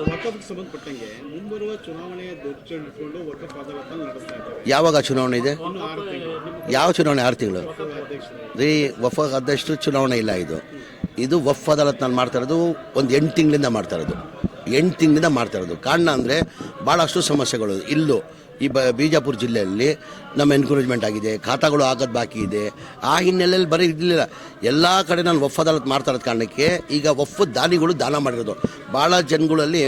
ವಕಫ್ಗೆ ಸಂಬಂಧಪಟ್ಟಂಗೆ ಮುಂಬರುವ ಚುನಾವಣೆಯ ದೃಷ್ಟಿಯನ್ನು ವಕಫ್ ಅದಾಲತ್ನ ನಡೆಸ್ತಾ ಇದ್ದಾರೆ. ಯಾವಾಗ ಚುನಾವಣೆ ಇದೆ? ಯಾವ ಚುನಾವಣೆ ಆರು ತಿಂಗಳು? ರೀ ವಫ ಆದಷ್ಟು ಚುನಾವಣೆ ಇಲ್ಲ ಇದು. ಇದು ವಫ್ ಅದಾಲತ್ ನಾನು ಮಾಡ್ತಾ ಇರೋದು ಒಂದು ಎಂಟು ತಿಂಗಳಿಂದ ಮಾಡ್ತಾ ಇರೋದು. ಎಂಟು ತಿಂಗಳಿಂದ ಮಾಡ್ತಾ ಇರೋದು. ಕಾರಣ ಅಂದರೆ ಭಾಳಷ್ಟು ಸಮಸ್ಯೆಗಳು ಇಲ್ಲೂ. ಈ ಬ ಬಿಜಾಪುರ ಜಿಲ್ಲೆಯಲ್ಲಿ ನಮ್ಮ ಎನ್ಕರೇಜ್ಮೆಂಟ್ ಆಗಿದೆ. ಖಾತಾಗಳು ಆಗೋದು ಬಾಕಿ ಇದೆ. ಆ ಹಿನ್ನೆಲೆಯಲ್ಲಿ ಬರೀ ಇರಲಿಲ್ಲ ಎಲ್ಲ ಕಡೆ ನಾನು ವಫ್ ಅದಾಲತ್ ಮಾಡ್ತಾ ಕಾರಣಕ್ಕೆ ಈಗ ವಫ್ ದಾನಿಗಳು ದಾನ ಮಾಡಿರೋದು. ಭಾಳ ಜನಗಳಲ್ಲಿ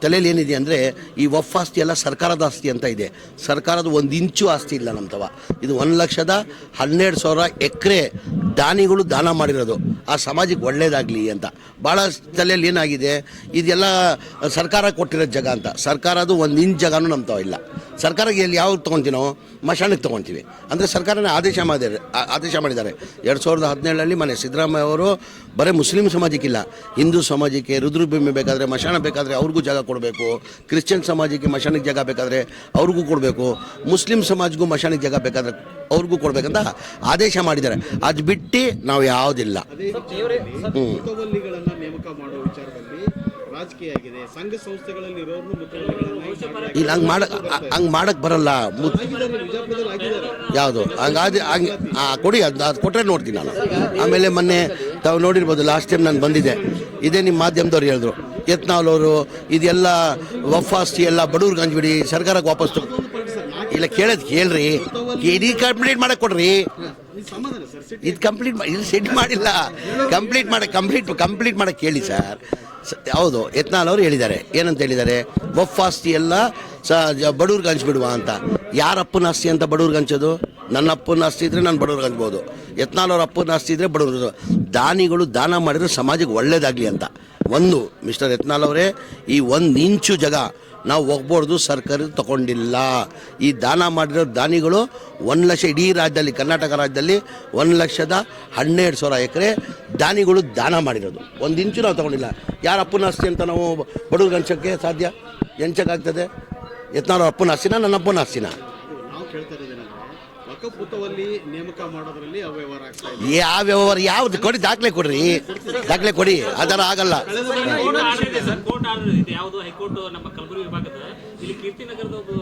ತಲೆಯಲ್ಲಿ ಏನಿದೆ ಅಂದರೆ ಈ ವಫ್ ಆಸ್ತಿ ಎಲ್ಲ ಸರ್ಕಾರದ ಆಸ್ತಿ ಅಂತ ಇದೆ. ಸರ್ಕಾರದ ಒಂದು ಇಂಚು ಆಸ್ತಿ ಇಲ್ಲ ನಮ್ಮ ತವ ಇದು ಒಂದು ಲಕ್ಷದ ಹನ್ನೆರಡು ಸಾವಿರ ಎಕರೆ ದಾನಿಗಳು ದಾನ ಮಾಡಿರೋದು. ಆ ಸಮಾಜಕ್ಕೆ ಒಳ್ಳೇದಾಗಲಿ ಅಂತ. ಭಾಳ ತಲೆಯಲ್ಲಿ ಏನಾಗಿದೆ? ಇದೆಲ್ಲ ಸರ್ಕಾರ ಕೊಟ್ಟಿರೋ ಜಾಗ ಅಂತ. ಸರ್ಕಾರದು ಒಂದು ಇಂಚು ಜಾಗನೂ ನಮ್ಮ ತವ ಇಲ್ಲ. ಸರ್ಕಾರಕ್ಕೆ ಎಲ್ಲಿ ಯಾವ್ದು ತೊಗೊತೀನೋ ಮಶಾನಕ್ಕೆ ತೊಗೊತೀವಿ. ಅಂದರೆ ಸರ್ಕಾರನೇ ಆದೇಶ ಮಾಡಿದ್ದಾರೆ ಆದೇಶ ಮಾಡಿದ್ದಾರೆ. ಎರಡು ಸಾವಿರದ ಹದಿನೇಳರಲ್ಲಿ ಮನೆ ಸಿದ್ದರಾಮಯ್ಯ ಅವರು ಬರೀ ಮುಸ್ಲಿಂ ಸಮಾಜಕ್ಕಿಲ್ಲ ಹಿಂದೂ ಸಮಾಜಕ್ಕೆ ರುದ್ರಭೂಮಿ ಬೇಕಾದರೆ ಮಶಾನ ಬೇಕಾದರೆ ಅವ್ರಿಗೂ ಜಾಗ ಕೊಡಬೇಕು ಕ್ರಿಶ್ಚಿಯನ್ ಸಮಾಜಕ್ಕೆ ಮಶಾನಕ್ಕೆ ಜಾಗ ಬೇಕಾದರೆ ಅವ್ರಿಗೂ ಕೊಡಬೇಕು ಮುಸ್ಲಿಂ ಸಮಾಜಕ್ಕೂ ಮಶಾನಕ್ಕೆ ಜಾಗ ಬೇಕಾದರೆ ಅವ್ರಿಗೂ ಕೊಡಬೇಕಂತ ಆದೇಶ ಮಾಡಿದ್ದಾರೆ. ಅದು ಬಿಟ್ಟು ನಾವು ಯಾವುದಿಲ್ಲ. ಅದೇ ರಾಜಕೀಯ ಆಗಿದೆ ಸಂಘ ಸಂಸ್ಥೆಗಳಲ್ಲಿ ಇಲ್ಲ ಹಂಗೆ ಮಾಡಕ್ ಹಂಗೆ ಮಾಡಕ್ಕೆ ಬರಲ್ಲ. ಆಗಿದ್ದಾರೆ ಆಗಿದ್ದಾರೆ ಯಾವುದು? ಹಂಗಾದ ಹಂಗೆ ಹಾಂ ಕೊಡಿ ಅದು ಅದು ಕೊಟ್ಟರೆ ನೋಡ್ತೀನಿ ನಾನು. ಆಮೇಲೆ ಮೊನ್ನೆ ತಾವು ನೋಡಿರ್ಬೋದು ಲಾಸ್ಟ್ ಟೈಮ್ ನಾನು ಬಂದಿದ್ದೆ. ಇದೇ ನಿಮ್ಮ ಮಾಧ್ಯಮದವ್ರು ಹೇಳಿದ್ರು. ಅವರು ಇದೆಲ್ಲ ವಫಾಸ್ತಿ ಎಲ್ಲ ಬಡವ್ರಿಗೆ ಹಂಚ್ಬಿಡಿ ಸರ್ಕಾರಕ್ಕೆ ವಾಪಸ್ ತಗೊ ಇಲ್ಲ, ಕೇಳೋದು ಕೇಳ್ರಿ. ಇಡೀ ಕಂಪ್ಲೀಟ್ ಮಾಡಕ್ ಕೊಡ್ರಿ. ಇದು ಕಂಪ್ಲೀಟ್ ಮಾಡಿ ಇದು ಸೆಟ್ ಮಾಡಿಲ್ಲ. ಕಂಪ್ಲೀಟ್ ಮಾಡಕ್ಕೆ ಕಂಪ್ಲೀಟ್ ಕಂಪ್ಲೀಟ್ ಮಾಡಕ್ಕೆ ಕೇಳಿ ಸರ್ ಹೌದು ಯತ್ನಾಲ್ ಅವರು ಹೇಳಿದ್ದಾರೆ. ಏನಂತ ಹೇಳಿದ್ದಾರೆ? ಬಫ್ ಆಸ್ತಿ ಎಲ್ಲ, ಸ ಬಡವ್ರಿಗೆ ಹಂಚ್ಬಿಡುವ ಅಂತ. ಯಾರ ಅಪ್ಪನ ಆಸ್ತಿ ಅಂತ ಬಡವ್ರಿಗೆ ಹಂಚೋದು? ನನ್ನ ಅಪ್ಪನ ಆಸ್ತಿ ಇದ್ರೆ ನಾನು ಬಡವ್ರಿಗೆ ಹಂಚ್ಬೋದು. ಯತ್ನಾಲ್ ಅವ್ರ ಅಪ್ಪನ ಆಸ್ತಿ ಇದ್ರೆ ಬಡವ್ರಿಗೆ ದಾನಿಗಳು ದಾನ ಮಾಡಿದ್ರೆ ಸಮಾಜಕ್ಕೆ ಒಳ್ಳೇದಾಗಲಿ ಅಂತ. ಒಂದು, ಮಿಸ್ಟರ್ ಯತ್ನಾಲ್ ಅವರೇ, ಈ ಒಂದು ಇಂಚು ಜಾಗ ನಾವು ಹೋಗ್ಬಾರ್ದು, ಸರ್ಕಾರ ತಗೊಂಡಿಲ್ಲ. ಈ ದಾನ ಮಾಡಿರೋ ದಾನಿಗಳು ಒಂದು ಲಕ್ಷ ಇಡೀ ರಾಜ್ಯದಲ್ಲಿ, ಕರ್ನಾಟಕ ರಾಜ್ಯದಲ್ಲಿ ಒಂದು ಲಕ್ಷದ ಹನ್ನೆರಡು ಸಾವಿರ ಎಕರೆ ದಾನಿಗಳು ದಾನ ಮಾಡಿರೋದು. ಒಂದು ಇಂಚು ನಾವು ತಗೊಂಡಿಲ್ಲ. ಯಾರ ಅಪ್ಪನ ಆಸ್ತಿ ಅಂತ ನಾವು ಬಡವ್ರಿಗೆ ಹಂಚೋಕ್ಕೆ ಸಾಧ್ಯ? ಹೆಂಚಕ್ಕಾಗ್ತದೆ? ಎತ್ನಾರು ಅಪ್ಪನ ಆಸ್ತಿನ ನನ್ನ ಅಪ್ಪನ ಆಸ್ತಿನ ನೇಮಕ ಮಾಡೋದ್ರಲ್ಲಿ ಅವ್ಯವಹಾರ ಆಗ್ತಾ ಇದೆ. ಯಾವ ವ್ಯವಹಾರ ಯಾವ್ದು ಕೊಡಿ ದಾಖಲೆ ಕೊಡ್ರಿ. ದಾಖಲೆ ಕೊಡಿ ಅದರ ಆಗಲ್ಲ. ಕೋರ್ಟ್ ಆರ್ಡರ್ ಇದೆ ಸರ್ ಕೋರ್ಟ್ ಆರ್ಡರ್ ಇದೆ. ಯಾವುದು ಹೈಕೋರ್ಟ್ ನಮ್ಮ ಕಲಬುರಗಿ ವಿಭಾಗದ. ಇಲ್ಲಿ ಕೀರ್ತಿನಗರದ ಒಬ್ಬ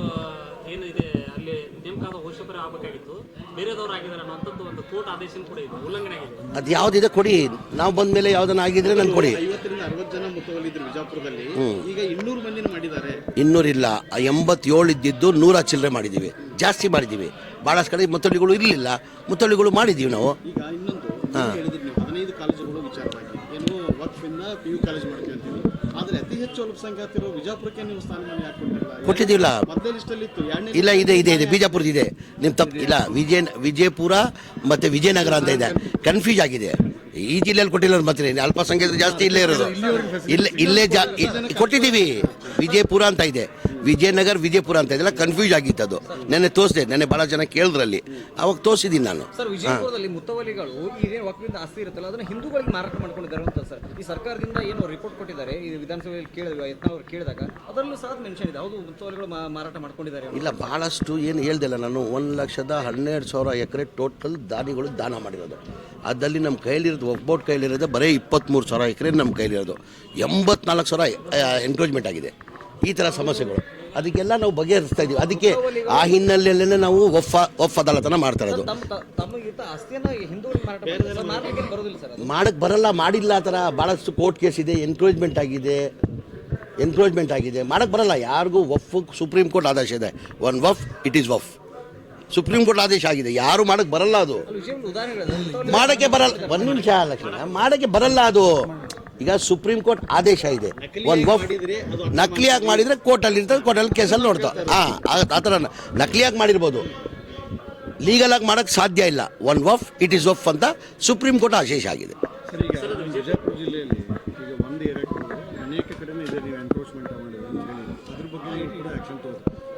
ಏನಿದೆ ಅಲ್ಲಿ ನೇಮಕಾದ ಹೋಷಕರು ಆಗಬೇಕಾಗಿತ್ತು. ಬೇರೆದವ್ರು ಆಗಿದ್ದಾರೆ ಅನ್ನೋಂಥದ್ದು ಒಂದು ಕೋರ್ಟ್ ಆದೇಶ ಕೂಡ ಇದೆ ಉಲ್ಲಂಘನೆ ಆಗಿದೆ. ಅದು ಯಾವುದಿದೆ ಕೊಡಿ. ನಾವು ಬಂದ ಮೇಲೆ ಯಾವ್ದನ್ನ ಆಗಿದ್ರೆ ನನ್ಗೆ ಕೊಡಿ. ಐವತ್ತರಿಂದ ಅರವತ್ತು ಜನ ಮುತವಲ್ಲಿದ್ರು ವಿಜಯಪುರದಲ್ಲಿ ಈಗ ಇನ್ನೂರು ಮಂದಿನ ಮಾಡಿದ್ದಾರೆ. ಇನ್ನೂರಿಲ್ಲ ಎಂಬತ್ತೇಳು ಇದ್ದಿದ್ದು ನೂರ ಚಿಲ್ಲರೆ ಮಾಡಿದ್ದೀವಿ ಜಾಸ್ತಿ ಮಾಡಿದ್ದೀವಿ ಭಾಳಷ್ಟು ಕಡೆ ಮುತ್ತಳ್ಳಿಗಳು ಇರಲಿಲ್ಲ. ಮುತ್ತಳ್ಳಿಗಳು ಮಾಡಿದ್ದೀವಿ ನಾವು. ಈಗ ಇನ್ನೊಂದು ನೀವು ಹೇಳಿದ್ರಿ ನೀವು ಹದಿನೈದು ಕಾಲೇಜುಗಳು ವಿಚಾರವಾಗಿ. ಏನು ವಕ್ಫಿಂದ ಪಿ ಯು ಕಾಲೇಜ್ ಮಾಡ್ತೀವಿ ಅಂತೀವಿ. ಆದ್ರೆ ಅತಿ ಹೆಚ್ಚು ಅಲ್ಪಸಂಖ್ಯಾತರು ವಿಜಯಪುರಕ್ಕೆ ನೀವು ಸ್ಥಾನಮಾನ ಯಾಕೆ ಕೊಟ್ಟಿಲ್ಲ? ಕೊಟ್ಟಿದ್ದೀವಿಲ್ಲ. ಮೊದಲೇ ಲಿಸ್ಟಲ್ಲಿ ಇತ್ತು ಎರಡನೇ ಇಲ್ಲ ಇದೆ ಇದೆ ಇದೆ. ಬಿಜಾಪುರದ ಇದೆ. ನಿಮ್ಮ ತಪ್ಪು ಇಲ್ಲ ವಿಜಯ ವಿಜಯಪುರ ಮತ್ತು ವಿಜಯನಗರ ಅಂತ ಇದೆ. ಕನ್ಫ್ಯೂಸ್ ಆಗಿದೆ. ಈ ಜಿಲ್ಲೆಯಲ್ಲಿ ಕೊಟ್ಟಿಲ್ಲ ಮತ್ತೆ ಅಲ್ಪಸಂಖ್ಯಾತರು ಜಾಸ್ತಿ ಇಲ್ಲೇ ಇರೋದು ಇಲ್ಲೇ ಇಲ್ಲೇ ಜಾ ಕೊಟ್ಟಿದ್ದೀವಿ. ವಿಜಯಪುರ ಅಂತ ಇದೆ. ವಿಜಯನಗರ್ ವಿಜಯಪುರ ಅಂತ ಇದೆಲ್ಲ ಕನ್ಫ್ಯೂಸ್ ಆಗಿತ್ತು ಅದು ನೆನ್ನೆ ತೋರಿಸಿದೆ ನೆನ್ನೆ ಭಾಳ ಜನ ಕೇಳಿದ್ರಲ್ಲಿ. ಅವಾಗ ತೋರಿಸಿದ್ದೀನಿ ನಾನು. ಸರ್ ವಿಜಯಪುರದಲ್ಲಿ ಮುತ್ತವಲಿಗಳು ಇದೇನು ವಕ್ಫಿಂದ ಆಸ್ತಿ ಇರುತ್ತಲ್ಲ ಅದನ್ನ ಹಿಂದೂಗಳಿಗೆ ಮಾರಾಟ ಮಾಡ್ಕೊಂಡಿದ್ದಾರೆ ಅಂತ ಸರ್. ಈ ಸರ್ಕಾರದಿಂದ ಏನು ರಿಪೋರ್ಟ್ ಕೊಟ್ಟಿದ್ದಾರೆ? ಈ ವಿಧಾನಸಭೆಯಲ್ಲಿ ಕೇಳಿದ್ವಿ ಯತ್ನ ಅವರು ಕೇಳಿದಾಗ. ಅದರಲ್ಲೂ ಸಹ ಮೆನ್ಷನ್ ಇದೆ. ಹೌದು ಮುತ್ತವಲಿಗಳು ಮಾರಾಟ ಮಾಡ್ಕೊಂಡಿದ್ದಾರೆ ಇಲ್ಲ ಭಾಳಷ್ಟು ಏನು ಹೇಳ್ದಿಲ್ಲ ನಾನು. ಒಂದು ಲಕ್ಷದ ಹನ್ನೆರಡು ಸಾವಿರ ಎಕರೆ ಟೋಟಲ್ ದಾನಿಗಳು ದಾನ ಮಾಡಿರೋದು. ಅದರಲ್ಲಿ ನಮ್ಮ ಕೈಲಿರೋದು ಒಬ್ಬೊಟ್ಟು ಕೈಲಿರೋದು ಬರೀ ಇಪ್ಪತ್ತ್ಮೂರು ಸಾವಿರ ಎಕರೆ ನಮ್ಮ ಕೈಲಿರೋದು ಎಂಬತ್ನಾಲ್ಕು ಸಾವಿರ ಎನ್ಕ್ರೋಚ್ಮೆಂಟ್ ಆಗಿದೆ. ಈ ಥರ ಸಮಸ್ಯೆಗಳು. ಅದಕ್ಕೆಲ್ಲ ನಾವು ಬಗೆಹರಿಸ್ತಾ ಇದ್ದೀವಿ. ಅದಕ್ಕೆ ಆ ಹಿನ್ನೆಲೆಯಲ್ಲೇ ನಾವು ಒಫ್ ಒಫ್ ಅದಾಲತನ ಮಾಡ್ತಾ ಇರೋದು. ಮಾಡಕ್ಕೆ ಬರಲ್ಲ ಮಾಡಿಲ್ಲ ಆ ಥರ ಭಾಳಷ್ಟು ಕೋರ್ಟ್ ಕೇಸ್ ಇದೆ ಎನ್ಕ್ರೋಚ್ಮೆಂಟ್ ಆಗಿದೆ ಎನ್ಕ್ರೋಜ್ಮೆಂಟ್ ಆಗಿದೆ. ಮಾಡಕ್ಕೆ ಬರಲ್ಲ. ಯಾರಿಗೂ ಒಫ್ ಸುಪ್ರೀಂ ಕೋರ್ಟ್ ಆದೇಶ ಇದೆ. One Waqf it is Waqf supreme court ಆದೇಶ ಆಗಿದೆ. ಯಾರು ಮಾಡಕ್ಕೆ ಬರಲ್ಲ ಅದು. ಮಾಡಕ್ಕೆ ಬರಲ್ಲ. ಒಂದು ನಿಮಿಷ ಲಕ್ಷ್ಮಣ. ಮಾಡಕ್ಕೆ ಬರಲ್ಲ ಅದು. ಈಗ ಸುಪ್ರೀಂ ಕೋರ್ಟ್ ಆದೇಶ ಇದೆ. ಒಂದು ನಕಲಿಯಾಗಿ ಮಾಡಿದರೆ ಕೋರ್ಟಲ್ಲಿ ಇರ್ತದೆ ಕೋರ್ಟಲ್ಲಿ ಕೇಸಲ್ಲಿ ನೋಡ್ತಾ ಹಾಂ ಆ ಥರ ನಕಲಿಯಾಗಿ ಮಾಡಿರ್ಬೋದು? ಲೀಗಲ್ ಆಗಿ ಮಾಡೋಕ್ಕೆ ಸಾಧ್ಯ ಇಲ್ಲ. One Waqf it is Waqf ಅಂತ ಸುಪ್ರೀಂ ಕೋರ್ಟ್ ಆದೇಶ ಆಗಿದೆ. ಸರ್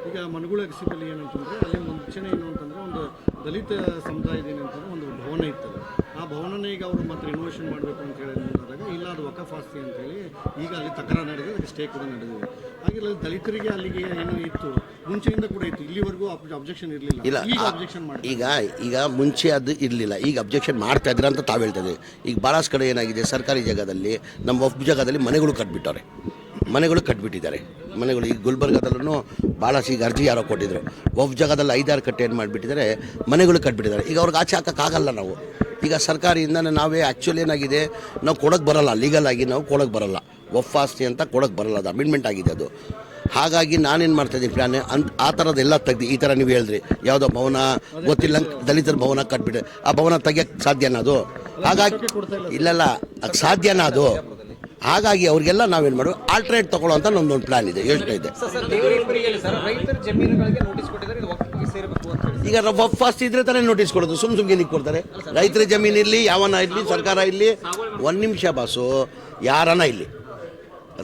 ಈಗ ಮನಗುಳ ಏನಂತಂದರೆ ಅಲ್ಲಿ ಒಂದು ದಲಿತ ಸಮುದಾಯದ ಏನಂತಂದ್ರೆ ಒಂದು ಭವನ ಇರ್ತದೆ. ಆ ಭವನನ ಈಗ ಅವರು ಮತ್ತೆ ರಿನೋವೇಷನ್ ಮಾಡಬೇಕು ಅಂತ ಹೇಳಿ ಅಂದಾಗ ಇಲ್ಲ ಅದು ವಕಫ್ ಆಸ್ತಿ ಅಂತೇಳಿ ಈಗ ಅಲ್ಲಿ ತಕರಾರು ನಡೆದಿದೆ ಅದಕ್ಕೆ ಸ್ಟೇ ಕೂಡ ನಡೆದಿದೆ. ಹಾಗೆ ಅಲ್ಲಿ ದಲಿತರಿಗೆ ಅಲ್ಲಿಗೆ ಏನೋ ಇತ್ತು ಮುಂಚೆಯಿಂದ ಕೂಡ ಇತ್ತು. ಇಲ್ಲಿವರೆಗೂ ಅಬ್ಜೆಕ್ಷನ್ ಇರಲಿಲ್ಲ. ಇಲ್ಲ ಈಗ ಅಬ್ಜೆಕ್ಷನ್ ಮಾಡಿ ಈಗ ಈಗ ಮುಂಚೆ ಅದು ಇರಲಿಲ್ಲ. ಈಗ ಅಬ್ಜೆಕ್ಷನ್ ಮಾಡ್ತಾ ಇದ್ರೆ ಅಂತ ತಾವು ಹೇಳ್ತದೆ ಈಗ ಭಾಳಷ್ಟು ಕಡೆ ಏನಾಗಿದೆ ಸರ್ಕಾರಿ ಜಾಗದಲ್ಲಿ ನಮ್ಮ ವಫ್ ಜಾಗದಲ್ಲಿ ಮನೆಗಳು ಕಟ್ಬಿಟ್ಟವ್ರೆ. ಮನೆಗಳು ಕಟ್ಬಿಟ್ಟಿದ್ದಾರೆ. ಮನೆಗಳು ಈ ಗುಲ್ಬರ್ಗಾದಲ್ಲೂ ಭಾಳ ಈಗ ಅರ್ಜಿ ಯಾರೋ ಕೊಟ್ಟಿದ್ರು. ಒಬ್ಬ ಜಾಗದಲ್ಲಿ ಐದಾರು ಕಟ್ಟೆ ಏನು ಮಾಡಿಬಿಟ್ಟಿದ್ದಾರೆ, ಮನೆಗಳು ಕಟ್ಬಿಟ್ಟಿದ್ದಾರೆ. ಈಗ ಅವ್ರಿಗೆ ಆಚೆ ಹಾಕೋಕ್ಕಾಗಲ್ಲ ನಾವು. ಈಗ ಸರ್ಕಾರಿಯಿಂದ ನಾವೇ ಆ್ಯಕ್ಚುಲಿ ಏನಾಗಿದೆ, ನಾವು ಕೊಡೋಕ್ಕೆ ಬರಲ್ಲ ಲೀಗಲ್ ಆಗಿ ನಾವು ಕೊಡೋಕ್ಕೆ ಬರಲ್ಲ. ಒಫ್ ಆಸ್ತಿ ಅಂತ ಕೊಡೋಕ್ಕೆ ಬರಲ್ಲ, ಅದು ಅಮೆಂಡ್ಮೆಂಟ್ ಆಗಿದೆ ಅದು. ಹಾಗಾಗಿ ನಾನೇನು ಮಾಡ್ತಾಯಿದ್ದೀನಿ ಪ್ಲಾನ್ ಅಂತ ಆ ಥರದ್ದೆಲ್ಲ ತೆಗ್ದು, ಈ ಥರ ನೀವು ಹೇಳಿದ್ರಿ. ಯಾವುದೋ ಭವನ, ಗೊತ್ತಿಲ್ಲ, ದಲಿತರ ಭವನ ಕಟ್ಬಿಟ್ಟು, ಆ ಭವನ ತೆಗಿಯೋಕ್ಕೆ ಸಾಧ್ಯನಾ ಅದು? ಹಾಗಾಗಿ, ಇಲ್ಲಲ್ಲ ಸಾಧ್ಯನಾ ಅದು? ಹಾಗಾಗಿ ಅವ್ರಿಗೆಲ್ಲ ನಾವೇನು ಮಾಡೋ ಆಲ್ಟ್ರೇಟ್ ತಗೊಳ್ಳೋ ಅಂತ ನಮ್ದೊಂದು ಪ್ಲಾನ್ ಇದೆ ಯೋಚನೆ ಇದೆ. ಈಗ ಆಸ್ತಿ ಇದ್ರೆ ತಾನೇ ನೋಟಿಸ್ ಕೊಡೋದು ಸುಮ್ ಸುಮ್ಗೆ ಏನಕ್ಕೆ ಕೊಡ್ತಾರೆ? ರೈತರ ಜಮೀನು ಇರಲಿ ಯಾವನ ಇರಲಿ ಸರ್ಕಾರ ಇರಲಿ ಒಂದು ನಿಮಿಷ ಬಾಸು ಯಾರನ ಇಲ್ಲಿ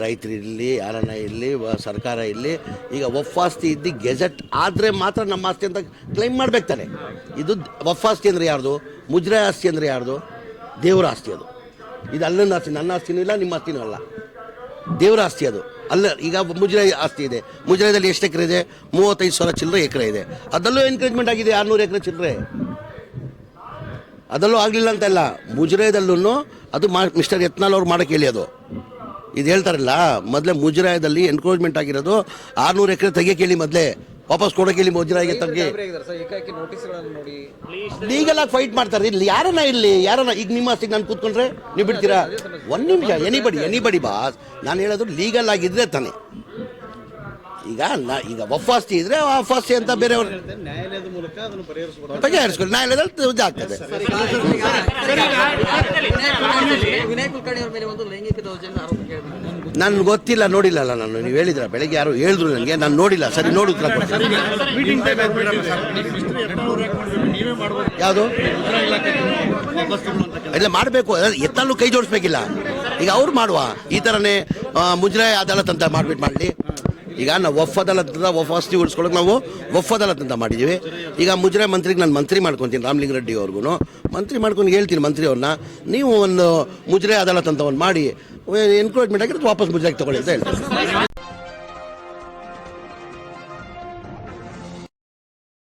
ರೈತರಿರಲಿ ಇರಲಿ ಯಾರನ ಇರಲಿ ಸರ್ಕಾರ ಇರಲಿ ಈಗ ವಫಾಸ್ತಿ ಆಸ್ತಿ ಇದ್ದು ಗೆಜೆಟ್ ಆದರೆ ಮಾತ್ರ ನಮ್ಮ ಆಸ್ತಿ ಅಂತ ಕ್ಲೈಮ್ ಮಾಡ್ಬೇಕು ತಾನೆ. ಇದು ಒಫಾಸ್ತಿ ಅಂದರೆ ಯಾರ್ದು? ಮುಜ್ರೆ ಆಸ್ತಿ ಅಂದರೆ ಯಾರ್ದು? ದೇವರ ಆಸ್ತಿ ಅದು. ಇದು ಅಲ್ಲೊಂದು ಆಸ್ತಿ, ನನ್ನ ಆಸ್ತಿನೂ ಇಲ್ಲ, ನಿಮ್ಮ ಆಸ್ತಿನೂ ಅಲ್ಲ. ದೇವರ ಆಸ್ತಿ ಅದು. ಅಲ್ಲ, ಈಗ ಮುಜರಾಯಿ ಆಸ್ತಿ ಇದೆ. ಮುಜರಾಯದಲ್ಲಿ ಎಷ್ಟು ಎಕರೆ ಇದೆ? ಮೂವತ್ತೈದು ಸಾವಿರ ಚಿಲ್ಲರೆ ಎಕರೆ ಇದೆ. ಅದಲ್ಲೂ ಎನ್ಕರೇಜ್ಮೆಂಟ್ ಆಗಿದೆ, ಆರುನೂರು ಎಕರೆ ಚಿಲ್ಲರೆ. ಅದಲ್ಲೂ ಆಗಲಿಲ್ಲ ಅಂತ ಅಂತಲ್ಲ ಮುಜರಾಯದಲ್ಲೂ ಅದು ಮಾ, ಮಿಸ್ಟರ್ ಯತ್ನಾಲ್ ಅವ್ರು ಮಾಡಕ್ಕೆ ಹೇಳಿ ಅದು. ಇದು ಹೇಳ್ತಾರಲ್ಲ, ಮೊದಲೇ ಮುಜರಾಯದಲ್ಲಿ ಎನ್ಕ್ರೋಚ್ಮೆಂಟ್ ಆಗಿರೋದು ಆರುನೂರು ಎಕರೆ ತೆಗೆಯಕ್ಕೆ ಹೇಳಿ ಮೊದಲೇ. ವಾಪಸ್ ಕೊಡೋಕೆ ಇಲ್ಲಿ ಮುಜರಾಯಿಗೆ ತಗ್ಗಿ ಲೀಗಲ್ ಆಗಿ ಫೈಟ್ ಮಾಡ್ತಾರೆ ಇಲ್ಲಿ ಯಾರನ್ನ ಇಲ್ಲಿ ಯಾರನ್ನ ಈಗ ನಿಮ್ಮ ಆಸ್ತಿಗೆ ನಾನು ಕೂತ್ಕೊಂಡ್ರೆ ನೀವು ಬಿಡ್ತೀರಾ ಒಂದು ನಿಮಿಷ ಎನಿಬಡಿ ಎನಿಬಡಿ ಬಾಸ್ ನಾನು ಹೇಳೋದು ಲೀಗಲ್ ಆಗಿದ್ರೆ ತಾನೆ ಈಗ ನಾ ಈಗ ವಫಾಸ್ತಿ ಇದ್ರೆ ವಫಾಸ್ತಿ ಅಂತ ಬೇರೆಯವ್ರು ಬಗೆಹರಿಸ್ಕೊಳ್ಳಿ ನ್ಯಾಯಾಲಯದಲ್ಲಿ ಇದು ಆಗ್ತದೆ ವಿನಯ್ ಕುಲಕರ್ಣಿ ಅವರ ಮೇಲೆ ಒಂದು ಲೈಂಗಿಕ ದೌರ್ಜನ್ಯ ಆರೋಪ ಕೇಳಿದ್ರು ನನ್ಗೆ ಗೊತ್ತಿಲ್ಲ ನೋಡಿಲ್ಲಲ್ಲ ನಾನು. ನೀವು ಹೇಳಿದ್ರ ಬೆಳಗ್ಗೆ ಯಾರು ಹೇಳಿದ್ರು ನನಗೆ ನಾನು ನೋಡಿಲ್ಲ. ಸರಿ ನೋಡಿ ಯಾವುದು? ಇಲ್ಲ ಮಾಡಬೇಕು. ಎತ್ತಲ್ಲೂ ಕೈ ಜೋಡಿಸ್ಬೇಕಿಲ್ಲ. ಈಗ ಅವ್ರು ಮಾಡುವ. ಈ ಥರನೇ ಮುಜರಾಯಿ ಅದಾಲತ್ ಅಂತ ಮಾಡ್ಬಿಟ್ಟು ಮಾಡಲಿ. ಈಗ ನಾವು ವಫ್ ಅದಾಲತ್ ಅಂತ ವಫ್ ಉಳಿಸ್ಕೊಳಕ್ಕೆ ನಾವು ವಫ್ ಅದಾಲತ್ ಅಂತ ಮಾಡಿದ್ದೀವಿ. ಈಗ ಮುಜ್ರೆ ಮಂತ್ರಿಗೆ ನಾನು ಮಂತ್ರಿ ಮಾಡ್ಕೊತೀನಿ, ರಾಮಲಿಂಗ ರೆಡ್ಡಿ ಅವ್ರಿಗೂ ಮಂತ್ರಿ ಮಾಡ್ಕೊಂಡು ಹೇಳ್ತೀನಿ ಮಂತ್ರಿ ಅವ್ರನ್ನ, ನೀವು ಒಂದು ಮುಜ್ರೆ ಅದಾಲತ್ ಅಂತ ಒಂದು ಮಾಡಿ ಎನ್ಕ್ರೋಚ್ಮೆಂಟ್ ಆಗಿರೋದು ವಾಪಸ್ ಮುಜರಾಗಿ ತಗೊಳ್ಳಿ ಅಂತ ಹೇಳ್ತೀನಿ.